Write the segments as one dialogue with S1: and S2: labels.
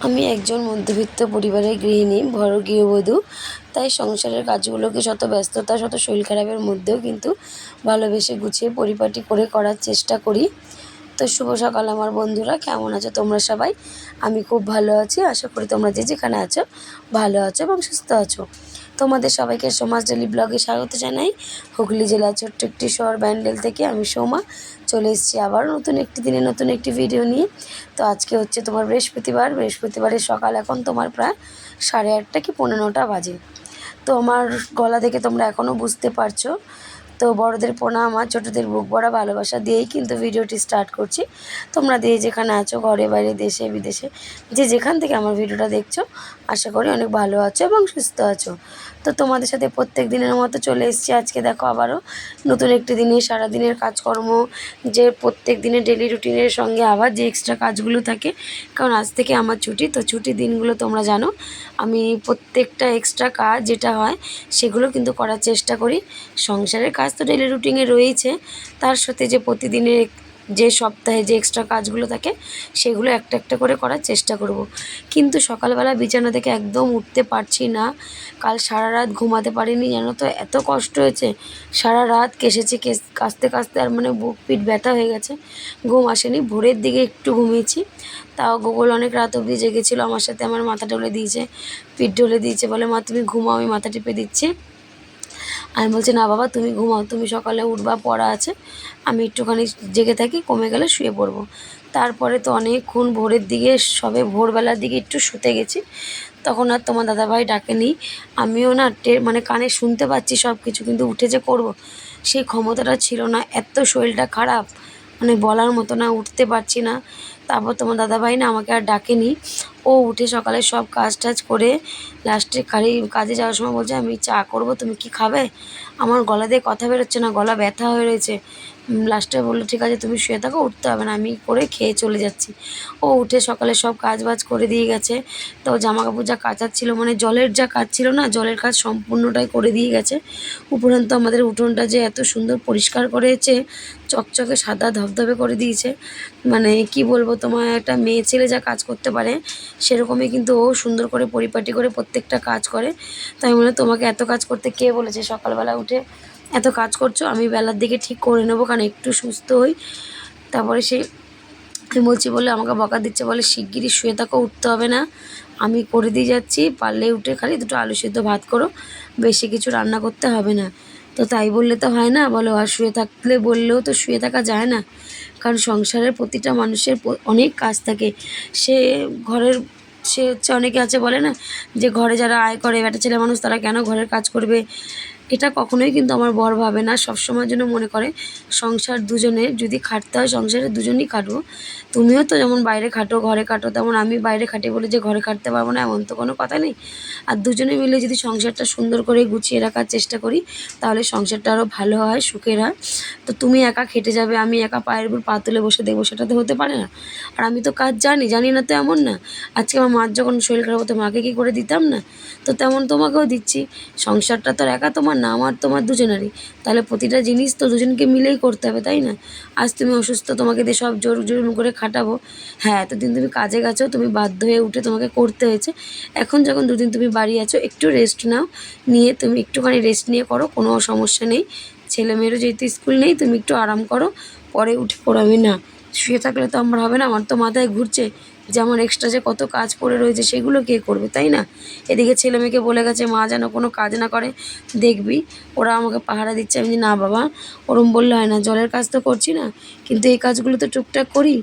S1: আমি একজন মধ্যবিত্ত পরিবারের গৃহিণী, বড় গৃহবধূ। তাই সংসারের কাজগুলোকে শত ব্যস্ততা, শত শরীর খারাপের মধ্যেও কিন্তু ভালোবেসে গুছিয়ে পরিপাটি করে করার চেষ্টা করি। তো শুভ সকাল আমার বন্ধুরা, কেমন আছো তোমরা সবাই? আমি খুব ভালো আছি, আশা করি তোমরা যে যেখানে আছো ভালো আছো এবং সুস্থ আছো। তোমাদের সবাইকে সমাজ ডেলি ব্লগে স্বাগত জানাই। হুগলি জেলা ছোট্ট একটি শহর ব্যান্ডেল থেকে আমি সোমা। চলে এসেছি আবার নতুন একটি দিনে নতুন একটি ভিডিও নিয়ে। তো আজকে হচ্ছে তোমার বৃহস্পতিবার। বৃহস্পতিবারের সকাল এখন তোমার প্রায় সাড়ে আটটা কি পনেরোটা বাজে। তো আমার গলা দেখে তোমরা এখনও বুঝতে পারছ তো বড়দের প্রণাম আর ছোটোদের বুক ভরা ভালোবাসা দিয়েই কিন্তু ভিডিওটি স্টার্ট করছি। তোমরা দিয়ে যেখানে আছো, ঘরে, বাইরে, দেশে, বিদেশে, যে যেখান থেকে আমার ভিডিওটা দেখছ, আশা করি অনেক ভালো আছো এবং সুস্থ আছো। তো তোমাদের সাথে প্রত্যেক দিনের মতো চলে এসেছি আজকে, দেখো আবারও নতুন একটি দিনে সারাদিনের কাজকর্ম, যে প্রত্যেক দিনের ডেলি রুটিনের সঙ্গে আবার যে এক্সট্রা কাজগুলো থাকে, কারণ আজ থেকে আমার ছুটি, তো ছুটির দিনগুলো তোমরা জানো, আমি প্রত্যেকটা এক্সট্রা কাজ যেটা হয় সেগুলো কিন্তু করার চেষ্টা করি। সংসারের কাজ তো ডেলি রুটিনে রয়েছে তার সাথে যে প্রতিদিনের যে সপ্তাহে যে এক্সট্রা কাজগুলো থাকে, সেগুলো একটা একটা করে করার চেষ্টা করব। কিন্তু সকালবেলা বিছানা থেকে একদম উঠতে পারছি না। কাল সারা রাত ঘুমাতে পারিনি, জানো তো, এত কষ্ট হয়েছে। সারা রাত কেসেছি কেস কাঁচতে কাঁচতে আর মানে বুক পিঠ ব্যথা হয়ে গেছে। ঘুম আসেনি, ভোরের দিকে একটু ঘুমিয়েছি। তাও গোগল অনেক রাত অবধি জেগেছিলো, আমার সাথে আমার মাথা ঢলে দিয়েছে, পিঠ ঢলে দিয়েছে বলে, মা, তুমি ঘুমাও, আমি মাথা টিপে দিচ্ছি। আমি বলছি, না বাবা, তুমি ঘুমাও, তুমি সকালে উঠবা, পড়া আছে। আমি একটুখানি জেগে থাকি, কমে গেলে শুয়ে পড়ব। তারপরে তো অনেকক্ষণ ভোরের দিকে, সবে ভোরবেলার দিকে একটু শুতে গেছি। তখন আর তোমার দাদাভাই ডাকেনি। আমিও না মানে কানে শুনতে পাচ্ছি সব কিছু কিন্তু উঠে যে করব, সেই ক্ষমতাটা ছিল না। এত শরীরটা খারাপ মানে বলার মতো না, উঠতে পারছি না। তারপর তোমার দাদাভাই না আমাকে আর ডাকেনি। ও উঠে সকালে সব কাজ টাজ করে লাস্টে খালি কাজে যাওয়ার সময় বলছে, আমি চা করব, তুমি কি খাবে? আমার গলা দিয়ে কথা বেরোচ্ছে না, গলা ব্যথা হয়ে রয়েছে। লাস্টে বলল, ঠিক আছে, তুমি শুয়ে থাকো, উঠতে হবে না, আমি করে খেয়ে চলে যাচ্ছি। ও উঠে সকালে সব কাজ বাজ করে দিয়ে গেছে। তো জামা কাপড় যা কাচার ছিল মানে জলের যা কাজ ছিল না, জলের কাজ সম্পূর্ণটাই করে দিয়ে গেছে। উপরন্ত আমাদের উঠোনটা যে এত সুন্দর পরিষ্কার করেছে, চকচকে সাদা ধবধবে করে দিয়েছে। মানে কি বলব তোমার একটা মেয়ে ছেলে যা কাজ করতে পারে, সেরকমই কিন্তু ও সুন্দর করে পরিপাটি করে প্রত্যেকটা কাজ করে। তাই মনে তোমাকে এত কাজ করতে কে বলেছে? সকালবেলা উঠে এত কাজ করছ, আমি বেলার দিকে ঠিক করে নেব, কারণ একটু সুস্থ হই। তারপরে সে, আমি বলছি, বলে আমাকে বকা দিচ্ছে, বলে শিগগিরই শুয়ে থাকো, উঠতে হবে না। আমি করে দিয়ে যাচ্ছি, পারলে উঠে খালি দুটো আলু সেদ্ধ ভাত করো, বেশি কিছু রান্না করতে হবে না। তো তাই বললে তো হয় না, বলো আর শুয়ে থাকলে বললেও তো শুয়ে থাকা যায় না। কারণ সংসারের প্রতিটা মানুষের অনেক কাজ থাকে। সে ঘরের, সে হচ্ছে অনেকে আছে বলে না যে ঘরে যারা আয় করে, বেটা ছেলে মানুষ, তারা কেন ঘরের কাজ করবে? এটা কখনোই কিন্তু আমার বর ভাবে না। সবসময়ের জন্য মনে করে, সংসার দুজনে যদি খাটতে হয়, সংসারে দুজনেই খাটবো। তুমিও তো যেমন বাইরে খাটো, ঘরে খাটো, তেমন আমি বাইরে খাটি বলে যে ঘরে খাটতে পারব না, এমন তো কোনো কথা নেই। আর দুজনে মিলে যদি সংসারটা সুন্দর করে গুছিয়ে রাখার চেষ্টা করি, তাহলে সংসারটা আরও ভালো হয়, সুখের হয়। তো তুমি একা খেটে যাবে, আমি একা পায়ের উপর পা তুলে বসে দেখব, সেটা তো হতে পারে না। আর আমি তো কাজ জানি জানি না তো এমন না। আজকে আমার মার যখন শরীর খারাপ হতো, মাকে কি করে দিতাম না? তো তেমন তোমাকেও দিচ্ছি। সংসারটা তো একা তোমার না, আমার তোমার দুজনেরই। তাহলে প্রতিটা জিনিস তো দুজনকে মিলেই করতে হবে, তাই না? আজ তুমি অসুস্থ, তোমাকে দিয়ে সব জোর জোর করে খাটাবো। হ্যাঁ এতদিন তুমি কাজে গেছো, তুমি বাধ্য হয়ে উঠে তোমাকে করতে হয়েছে। এখন যখন দুদিন তুমি বাড়ি আছো, একটু রেস্ট নাও। নিয়ে তুমি একটুখানি রেস্ট নিয়ে করো, কোনো সমস্যা নেই। ছেলে মেয়েরও যেহেতু স্কুল নেই, তুমি একটু আরাম করো, পরে উঠে পড়াবে না। শুয়ে থাকলে তো আমার হবে না, আমার তো মাথায় ঘুরছে। যেমন এক্সট্রা যে কত কাজ পড়ে রয়েছে সেগুলো কে করবে, তাই না? এদিকে ছেলে মেয়েকে বলে গেছে, মা যেন কোনো কাজ না করে, দেখবি, ওরা আমাকে পাহারা দিচ্ছে। আমি না বাবা। ওরম বললে হয় না, জলের কাজ তো করছি না, কিন্তু এই কাজগুলো তো টুকটাক করি।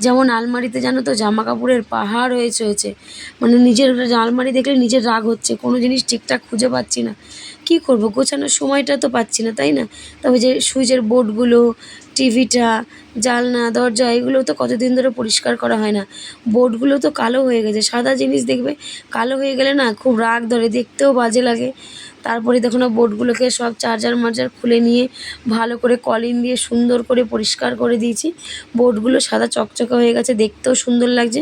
S1: যেমন আলমারিতে জানো তো জামা কাপড়ের পাহাড় হয়েছে হয়েছে মানে নিজের আলমারি দেখলে নিজের রাগ হচ্ছে, কোনো জিনিস ঠিকঠাক খুঁজে পাচ্ছি না। কি করব? গোছানোর সময়টা তো পাচ্ছি না, তাই না? তবে যে সুইচের বোর্ডগুলো, টিভিটা, জালনা, দরজা, এগুলো তো কতদিন ধরে পরিষ্কার করা হয় না। বোর্ডগুলো তো কালো হয়ে গেছে, সাদা জিনিস দেখবে, কালো হয়ে গেলে না খুব রাগ ধরে, দেখতেও বাজে লাগে। তারপরে দেখো না বোর্ডগুলোকে সব চার্জার মার্জার খুলে নিয়ে ভালো করে কলিন দিয়ে সুন্দর করে পরিষ্কার করে দিয়েছি। বোর্ডগুলো সাদা চকচকে হয়ে গেছে, দেখতেও সুন্দর লাগছে,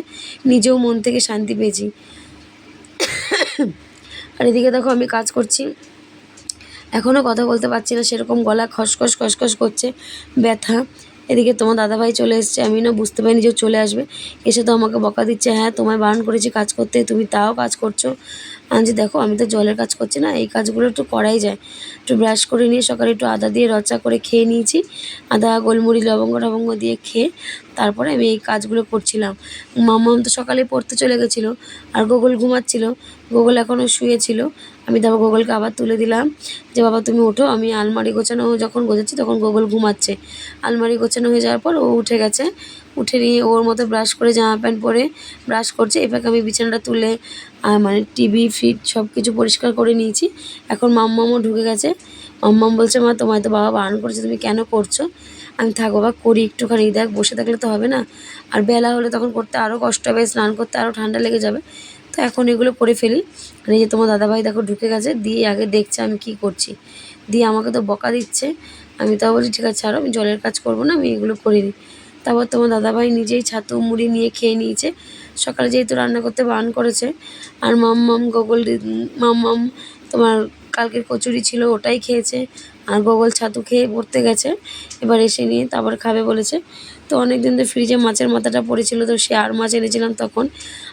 S1: নিজেও মন থেকে শান্তি পেয়েছি। আর এদিকে দেখো আমি কাজ করছি। এখনও কথা বলতে পারছি না, সেরকম গলা খসখস খসখস করছে, ব্যথা। এদিকে তোমার দাদাভাই চলে এসছে, আমি না বুঝতে পারিনি যে চলে আসবে। এসে তো আমাকে বকা দিচ্ছে হ্যাঁ তোমায় বারণ করেছি কাজ করতে, তুমি তাও কাজ করছ। আমি যে দেখো, আমি তো জলের কাজ করছি না, এই কাজগুলো একটু করাই যায়। একটু ব্রাশ করে নিয়ে সকালে একটু আদা দিয়ে রচা করে খেয়ে নিয়েছি। আদা, গোলমরিচ, লবঙ্গ টবঙ্গ দিয়ে খেয়ে তারপরে আমি এই কাজগুলো করছিলাম। মাম্মাম তো সকালে পড়তে চলে গেছিল, আর গোগল ঘুমাচ্ছিল, গোগল এখনও শুয়েছিল। আমি তারপর গোগলকে আবার তুলে দিলাম যে, বাবা, তুমি ওঠো, আমি আলমারি গোছানো যখন গোছাচ্ছি তখন গোগল ঘুমাচ্ছে। আলমারি গোছানো হয়ে যাওয়ার পর ও উঠে গেছে। উঠে নিয়ে ওর মতো ব্রাশ করে, জামা প্যান্ট পরে ব্রাশ করছে। এবার আমি বিছানাটা তুলে মানে টিভি ফিট সব কিছু পরিষ্কার করে নিয়েছি। এখন মাম্মামও ঢুকে গেছে। মাম্মাম বলছে, মা, তোমায় তো বাবা বারণ করেছে, তুমি কেন করছ? আমি থাক বা করি একটুখানি, দেখ, বসে থাকলে তো হবে না। আর বেলা হলে তখন করতে আরও কষ্ট হবে, স্নান করতে আরও ঠান্ডা লেগে যাবে। তো এখন এগুলো করে ফেলি। আর এই যে তোমার দাদাভাই দেখো ঢুকে গেছে, দিয়ে আগে দেখছে আমি কি করছি। দিয়ে আমাকে তো বকা দিচ্ছে। আমি তাও বলি ঠিক আছে, ছাড়ো, আমি জলের কাজ করব না, আমি এগুলো করে নিই। তারপর তোমার দাদাভাই নিজেই ছাতু, মুড়ি নিয়ে খেয়ে নিয়েছে। সকালে যেহেতু রান্না করতে বারণ করেছে, আর মাম্মাম গগল দি- মাম্মাম তোমার কালকের কচুরি ছিল ওটাই খেয়েছে, আর গগল ছাতু খেয়ে পড়তে গেছে। এবার এসে নিয়ে তারপর খাবে বলেছে। তো অনেক দিন ধরে ফ্রিজে মাছের মাথাটা পড়েছিল, তো সে আর মাছ এনেছিলাম তখন।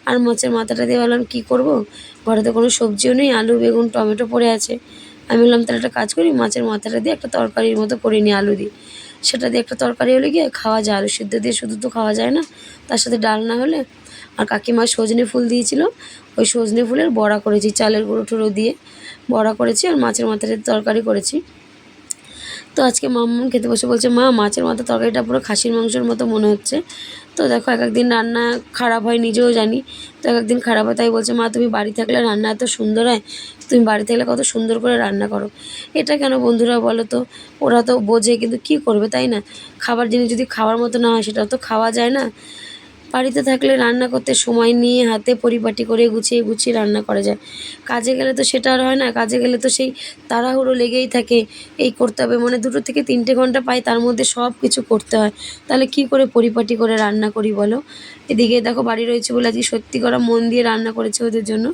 S1: আর মাছের মাথাটা দিয়ে ভাবলাম, কী করব? ঘরে তো কোনো সবজিও নেই, আলু, বেগুন, টমেটো পড়ে আছে। আমি বললাম, তাহলে একটা কাজ করি, মাছের মাথাটা দিয়ে একটা তরকারির মতো করে নিই আলু দিয়ে সেটা দিয়ে একটা তরকারি হলে গিয়ে খাওয়া যায়, আলু সিদ্ধ দিয়ে শুধু তো খাওয়া যায় না, তার সাথে ডাল না হলে। আর কাকিমা সজনে ফুল দিয়েছিল, ওই সজনে ফুলের বড়া করেছি, চালের গুঁড়ো টুড়ো দিয়ে বড়া করেছি আর মাছের মাথার তরকারি করেছি। তো আজকে মাম্মাম খেতে বসে বলছে, মা, মাছের মাথা তরকারিটা পুরো খাসির মাংসের মতো মনে হচ্ছে। তো দেখো এক একদিন রান্না খারাপ হয়, নিজেও জানি। তো এক একদিন খারাপ হয়, তাই বলছে, মা, তুমি বাড়ি থাকলে রান্না এত সুন্দর হয়? তুমি বাড়ি থাকলে কত সুন্দর করে রান্না করো। এটা কেন বন্ধুরা বলো তো? ওরা তো বোঝে, কিন্তু কি করবে, তাই না? খাবার জিনিস যদি খাওয়ার মতো না হয়, সেটা তো খাওয়া যায় না। বাড়িতে থাকলে রান্না করতে সময় নিয়ে হাতে পরিপাটি করে গুছিয়ে গুছিয়ে রান্না করা যায়। কাজে গেলে তো সেটা আর হয় না, কাজে গেলে তো সেই তাড়াহুড়ো লেগেই থাকে। এই করতে হবে মানে দুটো থেকে তিনটে ঘণ্টা পাই তার মধ্যে সব কিছু করতে হয়। তাহলে কি করে পরিপাটি করে রান্না করি বলো? এদিকে দেখো বাড়ি রয়েছে বলে আজকে সত্যি করা মন দিয়ে রান্না করেছে ওদের জন্য।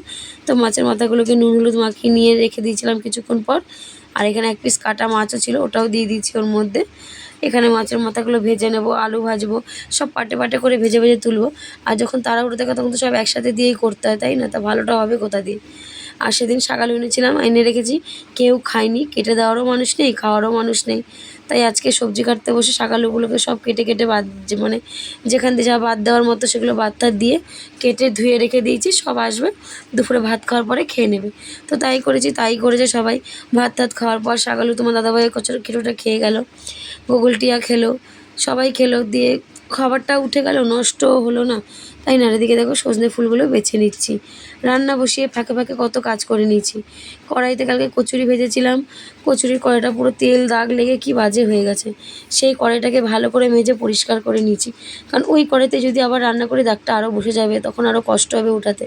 S1: তো মাছের মাথাগুলোকে নুন হলুদ মাখিয়ে নিয়ে রেখে দিয়েছিলাম কিছুক্ষণ পর। আর এখানে এক পিস কাটা মাছও ছিল, ওটাও দিয়ে দিয়েছি ওর মধ্যে। এখানে মাছের মাথাগুলো ভেজে নেব, আলু ভাজবো, সব পাটে পাটে করে ভেজে ভেজে তুলবো। আর যখন তাড়াহুড়ো থাকে তখন তো সব একসাথে দিয়েই করতে হয়, তাই না? তা ভালোটা হবে কোথা দিয়ে? আর সেদিন সাকাল এনেছিলাম, এনে রেখেছি, কেউ খায়নি, কেটে দেওয়ারও মানুষ নেই, খাওয়ারও মানুষ নেই। তাই আজকে সবজি কাটতে বসে শাকালুগুলোকে সব কেটে কেটে বাদ মানে যেখান দিয়ে যা বাদ দেওয়ার মতো সেগুলো বাদ টাদ দিয়ে কেটে ধুয়ে রেখে দিয়েছি, সব আসবে। দুপুরে ভাত খাওয়ার পরে খেয়ে নেবে। তো তাই করেছি, তাই করেছে সবাই। ভাত টাত খাওয়ার পর শাকালু তোমার দাদাভাইয়ের কচুর খিটোটা খেয়ে গেল। গোগল টিয়া খেলো, সবাই খেলো। দিয়ে খাবারটা উঠে গেল নষ্টও হলো না। তাই না দিকে দেখো সজনে ফুলগুলো বেছে নিচ্ছি। রান্না বসিয়ে ফাঁকে ফাঁকে কত কাজ করে নিয়েছি। কড়াইতে কালকে কচুরি ভেজেছিলাম। কচুরির কড়াইটা পুরো তেল দাগ লেগে কি বাজে হয়ে গেছে। সেই কড়াইটাকে ভালো করে মেজে পরিষ্কার করে নিয়েছি। কারণ ওই কড়াইতে যদি আবার রান্না করে দাগটা আরও বসে যাবে, তখন আরও কষ্ট হবে উঠাতে।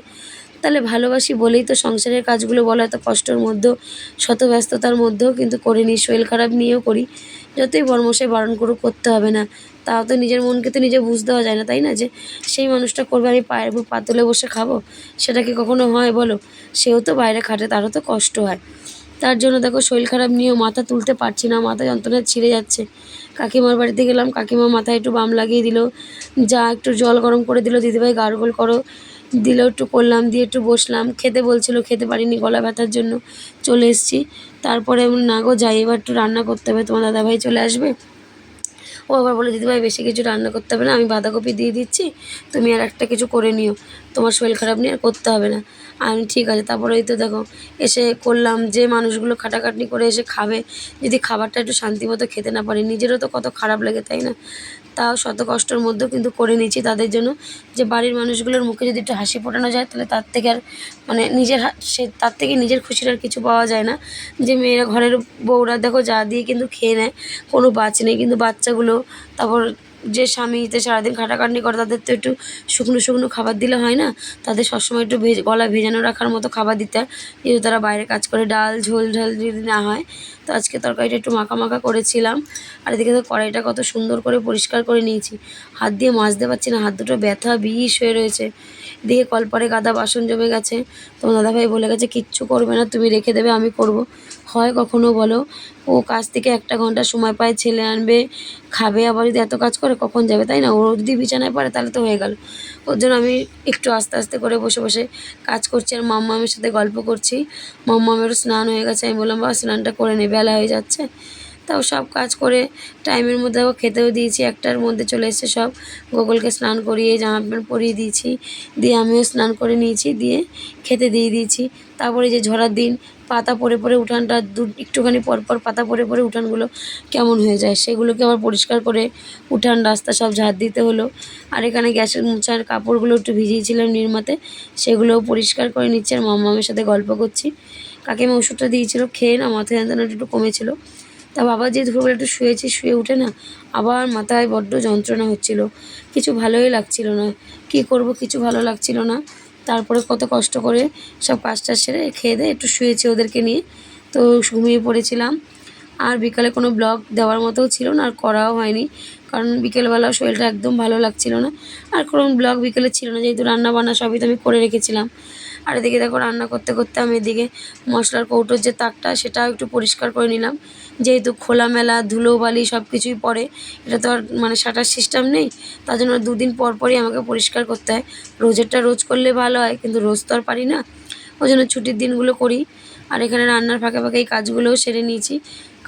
S1: তাহলে ভালোবাসি বলেই তো সংসারের কাজগুলো বলা এত কষ্টের মধ্যেও শত ব্যস্ততার মধ্যেও কিন্তু করে নিই শরীর খারাপ নিয়েও করি। যতই বর্মশাই বারণ করুক, করতে হবে না। তাও তো নিজের মনকে তো নিজে বুঝতে দেওয়া যায় না, তাই না? যে সেই মানুষটা করবে, আমি পায়ের উপর পাতলে বসে খাব? সেটা কি কখনো হয় বলো? সেও তো বাইরে খাটে, তারও তো কষ্ট হয়। তার জন্য দেখো শরীর খারাপ নিয়েও মাথা তুলতে পারছি না, মাথা যন্ত্রণা ছিঁড়ে যাচ্ছে। কাকিমার বাড়িতে গেলাম, কাকিমা মাথায় একটু বাম লাগিয়ে দিল। যা একটু জল গরম করে দিল, দিদিভাই গার্গল করো। দিল একটু করলাম দিয়ে একটু বসলাম। খেতে বলছিল, খেতে পারিনি গলা ব্যথার জন্য। চলে এসেছি। তারপরে না গো, যাই, এবার একটু রান্না করতে হবে, তোমার দাদাভাই চলে আসবে। ও আবার বলে দিদিভাই, বেশি কিছু রান্না করতে হবে না, আমি বাঁধাকপি দিয়ে দিচ্ছি, তুমি আর একটা কিছু করে নিও। তোমার শরীর খারাপ নিয়ে আর করতে হবে না। আমি, ঠিক আছে। তারপরে এই তো দেখো, এসে করলাম, যে মানুষগুলো খাটাখাটনি করে এসে খাবে, যদি খাবারটা একটু শান্তি মতো খেতে না পারে, নিজেরও তো কত খারাপ লাগে, তাই না? তাও শত কষ্টের মধ্যেও কিন্তু করে নিয়েছি তাদের জন্য। যে বাড়ির মানুষগুলোর মুখে যদি একটু হাসি ফোটানো যায়, তাহলে তার থেকে আর মানে নিজের সে তার থেকে নিজের খুশির আর কিছু পাওয়া যায় না। যে মেয়েরা ঘরের বউরা দেখো যা দিয়ে কিন্তু খেয়ে নেয়, কোনো বাচ নেই। কিন্তু বাচ্চাগুলো তারপর যে স্বামীতে সারাদিন খাটাখাটনি করে, তাদের তো একটু শুকনো শুকনো খাবার দিলে হয় না? তাদের সবসময় একটু ভেজ গলা ভেজানো রাখার মতো খাবার দিতে হয়। যেহেতু তারা বাইরে কাজ করে, ডাল, ঝোল ঝাল যদি না হয়, তো আজকে তরকারিটা একটু মাখা মাখা করেছিলাম। আর এদিকে তো কড়াইটা কত সুন্দর করে পরিষ্কার করে নিয়েছি। হাত দিয়ে মাজতে পারছি না, হাত দুটো ব্যথা বিষ হয়ে রয়েছে। এদিকে কলপারে গাদা বাসন জমে গেছে। তোমার দাদাভাই বলে গেছে, কিচ্ছু করবে না, তুমি রেখে দেবে, আমি করব। হয় কখনো বলো? ও কাজ থেকে একটা ঘণ্টা সময় পায়, ছেলে আনবে, খাবে, আবার যদি এত কাজ করে কখন যাবে, তাই না? ও যদি বিছানায় পারে তাহলে তো হয়ে গেল। ওর জন্য আমি একটু আস্তে আস্তে করে বসে বসে কাজ করছি আর মাম্মামের সাথে গল্প করছি। মাম্মামেরও স্নান হয়ে গেছে, আমি বললাম বা স্নানটা করে নে, বেলা হয়ে যাচ্ছে। তাও সব কাজ করে টাইমের মধ্যে খেতেও দিয়েছি, একটার মধ্যে চলে এসেছে সব। গোগলকে স্নান করিয়ে জামা প্যান্ট পরিয়ে দিয়েছি, দিয়ে আমিও স্নান করে নিয়েছি, দিয়ে খেতে দিয়ে দিয়েছি। তারপরে যে ঝরার দিন, পাতা পড়ে পড়ে উঠানটা দু, একটুখানি পর পর পাতা পড়ে পড়ে উঠানগুলো কেমন হয়ে যায় সেগুলোকে আবার পরিষ্কার করে উঠান, রাস্তা সব ঝাড় দিতে হলো। আর এখানে গ্যাসের মোছার কাপড়গুলো একটু ভিজিয়েছিলাম নির্মাতে, সেগুলোও পরিষ্কার করে নিচ্ছে। আর মামামের সাথে গল্প করছি। কাকিমা ওষুধটা দিয়েছিল, খেয়ে না মাথায় যন্ত্রণাটা একটু কমেছিল। তা বাবা যে দুপুরবেলা একটু শুয়েছি, শুয়ে উঠে না আবার মাথায় বড্ড যন্ত্রণা হচ্ছিল। কিছু ভালোই লাগছিল না। কি করব, কিছু ভালো লাগছিল না। তারপরে কত কষ্ট করে সব কাজটা সেরে খেয়ে দিয়ে একটু শুয়েছি ওদেরকে নিয়ে। তো ঘুমিয়ে পড়েছিলাম। আর বিকালে কোনো ব্লগ দেওয়ার মতোও ছিল না, আর করাও হয়নি। কারণ বিকেলবেলা শরীরটা একদম ভালো লাগছিল না। আর কোনো ব্লগ বিকেলে ছিল না, যেহেতু রান্না বান্না সবই তো আমি করে রেখেছিলাম। আর এদিকে দেখো রান্না করতে করতে আমি এদিকে মশলার কৌটোর যে তাকটা, সেটাও একটু পরিষ্কার করে নিলাম। যেহেতু খোলামেলা, ধুলোবালি সব কিছুই পড়ে, এটা তো আর মানে সাটার সিস্টেম নেই, তার জন্য দুদিন পর পরই আমাকে পরিষ্কার করতে হয়। রোজেরটা রোজ করলে ভালো হয়, কিন্তু রোজ তো আর পারি না। ওই জন্য ছুটির দিনগুলো করি। আর এখানে রান্নার ফাঁকে ফাঁকে এই কাজগুলোও সেরে নিয়েছি।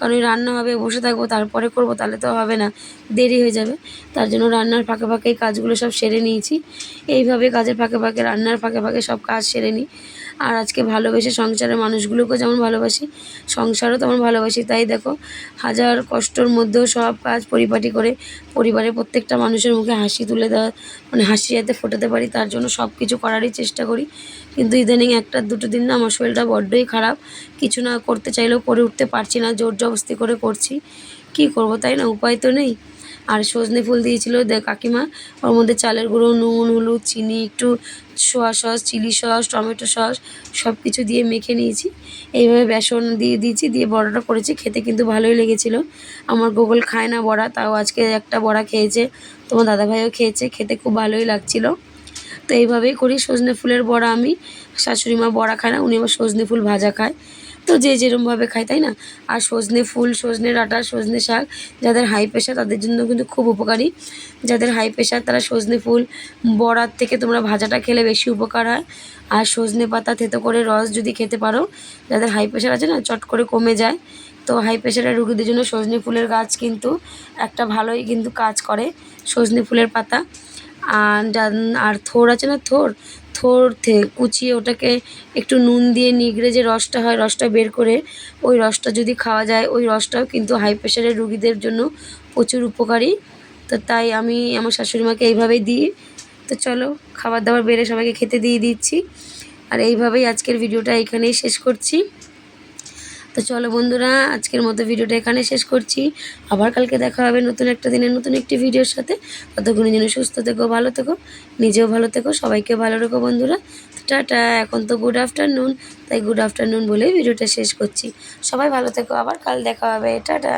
S1: কারণ ওই রান্না হবে, বসে থাকব, তারপরে করব, তাহলে তো হবে না, দেরি হয়ে যাবে। তার জন্য রান্নার ফাঁকে ফাঁকে কাজগুলো সব সেরে নিয়েছি। এইভাবে কাজের ফাঁকে ফাঁকে, রান্নার ফাঁকে ফাঁকে সব কাজ সেরে নিই। আর আজকে ভালোবেসে সংসারের মানুষগুলোকেও যেমন ভালোবাসি, সংসারও তেমন ভালোবাসি। তাই দেখো, হাজার কষ্টর মধ্যেও সব কাজ পরিপাটি করে পরিবারের প্রত্যেকটা মানুষের মুখে হাসি তুলে দেওয়া মানে হাসি যাতে ফোটাতে পারি, তার জন্য সব কিছু করারই চেষ্টা করি। কিন্তু ইদানিং একটা, দুটো দিন না আমার শরীরটা বড্ডই খারাপ। কিছু না করতে চাইলেও করে উঠতে পারছি না, জোর জবস্তি করে করছি। কি করব তাই না? উপায় তো নেই। আর সজনে ফুল দিয়েছিল কাকিমা, ওর মধ্যে চালের গুঁড়ো, নুন, হলুদ, চিনি, একটু soya sauce, chilli sauce, tomato sauce সব কিছু দিয়ে মেখে নিয়েছি। এইভাবে বেসন দিয়ে দিয়েছি, দিয়ে বড়াটা করেছি, খেতে কিন্তু ভালোই লেগেছিল। আমার গোগল খায় না বড়া, তাও আজকে একটা বড়া খেয়েছে, তোমার দাদাভাইও খেয়েছে, খেতে খুব ভালোই লাগছিল। তো এইভাবেই করি। সজনে ফুলের বড়া আমি, শাশুড়ি মা বড়া খায় না, উনি আমার সজনে ফুল ভাজা খায়। তো যে যেরমভাবে খায়, তাই না? আর সজনে ফুল, সজনে ডাঁটা, সজনে শাক, যাদের হাই প্রেশার তাদের জন্য কিন্তু খুব উপকারী। যাদের হাই প্রেশার তারা সজনে ফুল, বড়ার থেকে তোমরা ভাজাটা খেলে বেশি উপকার হয়। আর সজনে পাতা, থেতো করে রস যদি খেতে পারো, যাদের হাই প্রেশার আছে না, চট করে কমে যায়। তো হাই প্রেশারের রুগীদের জন্য সজনে ফুলের গাছ কিন্তু একটা ভালোই কিন্তু কাজ করে, সজনে ফুলের পাতা। আর আর থোর আছে না থোর? থোর কুচিয়ে ওটাকে একটু নুন দিয়ে নিগড়ে যে রসটা হয়, রসটা বের করে ওই রসটা যদি খাওয়া যায়, ওই রসটাও কিন্তু হাই প্রেশারের রুগীদের জন্য প্রচুর উপকারী। তো তাই আমি আমার শাশুড়ি মাকে এইভাবেই দিই। তো চলো, খাবার দাবার বেড়ে সবাইকে খেতে দিয়ে দিচ্ছি। আর এইভাবেই আজকের ভিডিওটা এখানেই শেষ করছি। তো চলো বন্ধুরা, আজকের মতো ভিডিওটা এখানে শেষ করছি। আবার কালকে দেখা হবে নতুন একটা দিনের নতুন একটি ভিডিওর সাথে। ততক্ষণ যেন সুস্থ থেকো, ভালো থেকো, নিজেও ভালো থেকো, সবাইকে ভালো রেখো বন্ধুরা। টাটা, এখন তো গুড আফটারনুন তাই গুড আফটারনুন বলেই ভিডিওটা শেষ করছি। সবাই ভালো থেকো, আবার কাল দেখা হবে। টাটা।